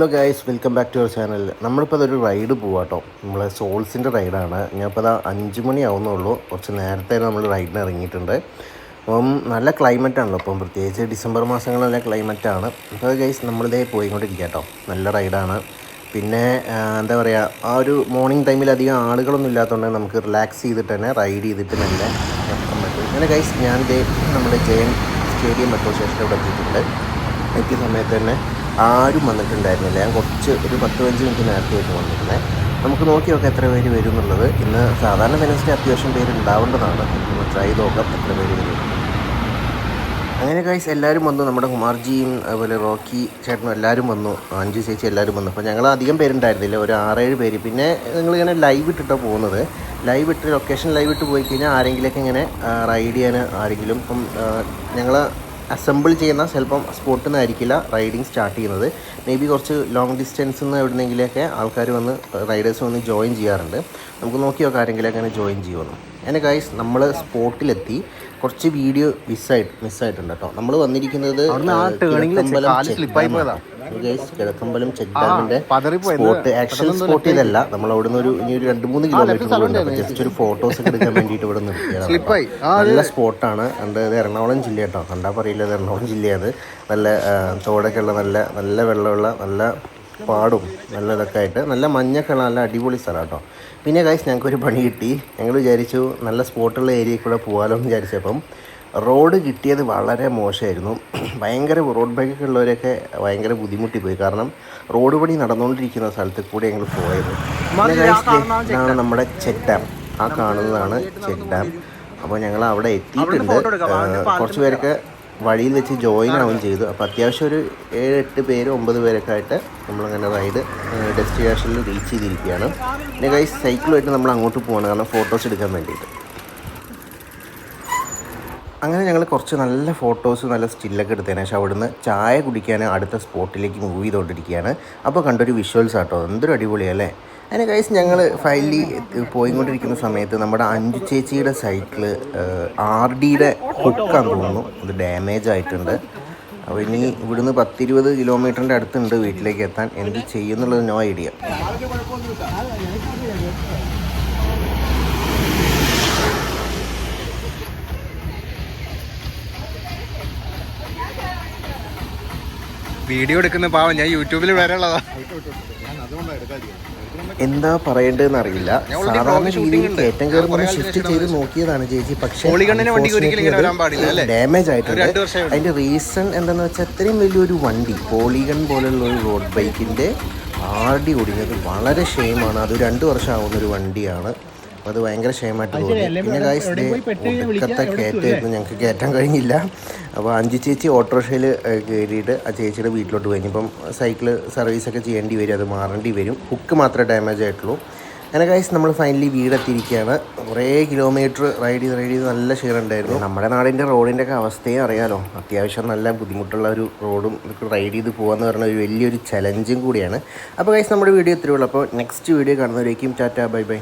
Hello guys welcome back to our channel നമ്മളിപ്പോൾ അതൊരു ride പോവാട്ടോ. നമ്മളെ സോൾസിന്റെ റൈഡാണ് ഞാനിപ്പോൾ അത് അഞ്ച് മണി ആവുന്നുള്ളൂ കുറച്ച് നേരത്തെ നമ്മൾ റൈഡിന് ഇറങ്ങിയിട്ടുണ്ട്. അപ്പം നല്ല ക്ലൈമറ്റ് ആണല്ലോ. ഇപ്പം പ്രത്യേകിച്ച് ഡിസംബർ മാസങ്ങളിലെ ക്ലൈമറ്റാണ് അപ്പോൾ ഗൈസ് നമ്മളിതേ പോയിക്കൊണ്ടിരിക്കുക കേട്ടോ നല്ല റൈഡാണ് പിന്നെ എന്താ പറയുക ആ ഒരു മോർണിംഗ് ടൈമിൽ അധികം ആളുകളൊന്നും ഇല്ലാത്തതുകൊണ്ട് നമുക്ക് റിലാക്സ് ചെയ്തിട്ട് തന്നെ റൈഡ് ചെയ്തിട്ട് നല്ല പറ്റും. അങ്ങനെ ഗൈസ് ഞാൻ നമ്മുടെ ജയൻ സ്റ്റേഡിയം മെട്രോ സ്റ്റേഷനിൽ ഇവിടെ എത്തിയിട്ടുണ്ട്. എത്തിയ സമയത്ത് തന്നെ ആരും വന്നിട്ടുണ്ടായിരുന്നില്ല. ഞാൻ കുറച്ച് ഒരു പത്ത് പതിനഞ്ച് മിനിറ്റ് നേരത്തെ ആയിട്ട് വന്നിരുന്നത് നമുക്ക് നോക്കി നോക്കാം എത്ര പേര് വരും എന്നുള്ളത് ഇന്ന് സാധാരണ വെനസ്ഡേ അത്യാവശ്യം പേര് ഉണ്ടാവേണ്ടതാണ്. നമുക്ക് ട്രൈ നോക്കാം എത്ര പേര് വരും അങ്ങനെ കഴിച്ച് എല്ലാവരും വന്നു. നമ്മുടെ കുമാർജിയും അതുപോലെ റോക്കി ചേട്ടനും എല്ലാവരും വന്നു. അഞ്ചു ചേച്ചി എല്ലാവരും വന്നു. അപ്പോൾ ഞങ്ങൾ അധികം പേരുണ്ടായിരുന്നില്ല. ഒരു ആറേഴ് പേര്. പിന്നെ ഞങ്ങളിങ്ങനെ ലൈവ് ഇട്ടിട്ടാണ് പോകുന്നത്. ലൈവ് ഇട്ട് ലൊക്കേഷൻ ലൈവ് ഇട്ട് പോയി കഴിഞ്ഞാൽ ആരെങ്കിലുമൊക്കെ ഇങ്ങനെ റൈഡ് ചെയ്യാൻ ആരെങ്കിലും ഇപ്പം ഞങ്ങൾ അസംബിൾ ചെയ്യുന്ന ചിലപ്പം സ്പോട്ടിൽ നിന്നായിരിക്കില്ല റൈഡിങ് സ്റ്റാർട്ട് ചെയ്യുന്നത്. മേ ബി കുറച്ച് ലോങ് ഡിസ്റ്റൻസിൽ നിന്ന് എവിടെയെങ്കിലുമൊക്കെ ആൾക്കാർ വന്ന് റൈഡേഴ്സ് വന്ന് ജോയിൻ ചെയ്യാറുണ്ട്. നമുക്ക് നോക്കി നോക്കാം ആരെങ്കിലും അങ്ങനെ ജോയിൻ ചെയ്യുമെന്ന്. അങ്ങനെ ഗൈസ് നമ്മൾ സ്പോട്ടിലെത്തി. കുറച്ച് വീഡിയോ മിസ്സായിട്ട് മിസ്സായിട്ടുണ്ട് കേട്ടോ നമ്മൾ വന്നിരിക്കുന്നത് കിഴക്കമ്പലം ചെക്ക് ഡാമിന്റെ സ്പോട്ട് ആക്ഷൻ സ്പോട്ട് ഇതല്ല. നമ്മൾ അവിടുന്ന് ഒരു ഇനി ഒരു രണ്ട് മൂന്ന് കിലോമീറ്റർ ജസ്റ്റ് ഒരു ഫോട്ടോസ് ഒക്കെ എടുക്കാൻ വേണ്ടിയിട്ട് ഇവിടെ നിർത്തിയതാണ്. നല്ല സ്പോട്ടാണ് ഇത് എറണാകുളം ജില്ല കേട്ടോ. കണ്ടാൽ പറയില്ല ഇത് എറണാകുളം ജില്ലയാണ് നല്ല തോടൊക്കെ ഉള്ള നല്ല നല്ല വെള്ളമുള്ള നല്ല പാടും നല്ല ഇതൊക്കെ ആയിട്ട്. നല്ല മഞ്ഞൊക്കെ ഉള്ള നല്ല അടിപൊളി സ്ഥലം കേട്ടോ. പിന്നെ കാശ് ഞങ്ങൾക്ക് ഒരു പണി കിട്ടി. ഞങ്ങൾ വിചാരിച്ചു നല്ല സ്പോട്ടുള്ള ഏരിയയിൽ കൂടെ പോകാമല്ലോ എന്ന് വിചാരിച്ചപ്പം റോഡ് കിട്ടിയത് വളരെ മോശമായിരുന്നു. ഭയങ്കര റോഡ് ബൈക്കൊക്കെ ഉള്ളവരൊക്കെ ഭയങ്കര ബുദ്ധിമുട്ടി പോയി കാരണം റോഡ് പണി നടന്നുകൊണ്ടിരിക്കുന്ന സ്ഥലത്ത് കൂടെ ഞങ്ങൾ പോയത്. ഇതാണ് നമ്മുടെ ചെക്ക് ഡാം. ആ കാണുന്നതാണ് ചെക്ക് ഡാം. അപ്പോൾ ഞങ്ങൾ അവിടെ എത്തിയിട്ടുണ്ട്. കുറച്ച് പേരൊക്കെ വഴിയിൽ വെച്ച് ജോയിൻ ആവുകയും ചെയ്തു. അപ്പോൾ അത്യാവശ്യം ഒരു ഏഴ് എട്ട് പേര് ഒമ്പത് പേരൊക്കെ ആയിട്ട് നമ്മളങ്ങനെ റൈഡ് ഡെസ്റ്റിനേഷനിൽ റീച്ച് ചെയ്തിരിക്കുകയാണ്. പിന്നെ കൈ സൈക്കിളുമായിട്ട് നമ്മൾ അങ്ങോട്ട് പോവാണ്. കാരണം ഫോട്ടോസ് എടുക്കാൻ വേണ്ടിയിട്ട്. അങ്ങനെ ഞങ്ങൾ കുറച്ച് നല്ല ഫോട്ടോസ് നല്ല സ്റ്റില്ലൊക്കെ എടുത്തതിന് ശേഷം അവിടുന്ന് ചായ കുടിക്കാൻ അടുത്ത സ്പോട്ടിലേക്ക് മൂവ് ചെയ്തുകൊണ്ടിരിക്കുകയാണ് അപ്പോൾ കണ്ടൊരു വിഷ്വൽസ് ആട്ടോ. എന്തൊരു അടിപൊളിയല്ലേ അതിന് കൈസ് ഞങ്ങൾ ഫൈനലി പോയിക്കൊണ്ടിരിക്കുന്ന സമയത്ത് നമ്മുടെ അഞ്ചു ചേച്ചിയുടെ സൈക്കിൾ ആർ ഡിയുടെ ഹുക്കാന്ന് തോന്നുന്നു. അത് ഡാമേജ് ആയിട്ടുണ്ട്. അപ്പോൾ ഇനി ഇവിടുന്ന് പത്തിരുപത് കിലോമീറ്ററിന്റെ അടുത്തുണ്ട് വീട്ടിലേക്ക് എത്താൻ. എന്ത് ചെയ്യുന്നുള്ളത് നോ ഐഡിയ വീഡിയോ എടുക്കുന്ന പാവം ഞാൻ യൂട്യൂബിൽ വരാനുള്ളതാ എന്താ പറയേണ്ടതെന്ന് അറിയില്ല. സാധാരണ രീതിയിൽ കയറ്റം കയറുമ്പോൾ ഷിഫ്റ്റ് ചെയ്ത് നോക്കിയതാണ് ചേച്ചി. പക്ഷേ? ഡാമേജ് ആയിട്ടുണ്ട്. അതിന്റെ റീസൺ എന്താണെന്ന് വെച്ചാൽ അത്രയും വലിയൊരു വണ്ടി പോളിഗൺ പോലുള്ള ഒരു റോഡ് ബൈക്കിന്റെ ആർ ഡി ഓടിക്കുന്നത് വളരെ ഷെയിമാണ് അത് രണ്ട് വർഷം ആവുന്ന ഒരു വണ്ടിയാണ്. അപ്പോൾ അത് ഭയങ്കര ക്ഷേമമായിട്ട് തോന്നി. പിന്നെ ഗായ്സ് ഒടുക്കത്തെ കയറ്റായിരുന്നു ഞങ്ങൾക്ക് കയറ്റാൻ കഴിഞ്ഞില്ല. അപ്പോൾ അഞ്ചു ചേച്ചി ഓട്ടോറിക്ഷയിൽ കയറിയിട്ട് ആ ചേച്ചിയുടെ വീട്ടിലോട്ട് പോയി. സൈക്കിൾ സർവീസൊക്കെ ചെയ്യേണ്ടി വരും. അത് മാറേണ്ടി വരും. ഹുക്ക് മാത്രമേ ഡാമേജ് ആയിട്ടുള്ളൂ. അങ്ങനെ ഗൈസ് നമ്മൾ ഫൈനലി വീടെത്തിയിരിക്കുകയാണ്. കുറേ കിലോമീറ്റർ റൈഡ് ചെയ്ത് റൈഡ് ചെയ്ത് നല്ല ക്ഷീണമുണ്ടായിരുന്നു നമ്മുടെ നാടിന്റെ റോഡിന്റെ ഒക്കെ അവസ്ഥയും അറിയാലോ. അത്യാവശ്യം നല്ല ബുദ്ധിമുട്ടുള്ള ഒരു റോഡും ഇതൊക്കെ റൈഡ് ചെയ്ത് പോകാമെന്ന് പറഞ്ഞ ഒരു വലിയൊരു ചലഞ്ചും കൂടിയാണ്. അപ്പോൾ ഗൈസ് നമ്മുടെ വീഡിയോ ഇത്രയേ ഉള്ളൂ. അപ്പോൾ നെക്സ്റ്റ് വീഡിയോ കാണുന്നവരേക്കും ടാറ്റാ ബൈ ബൈ.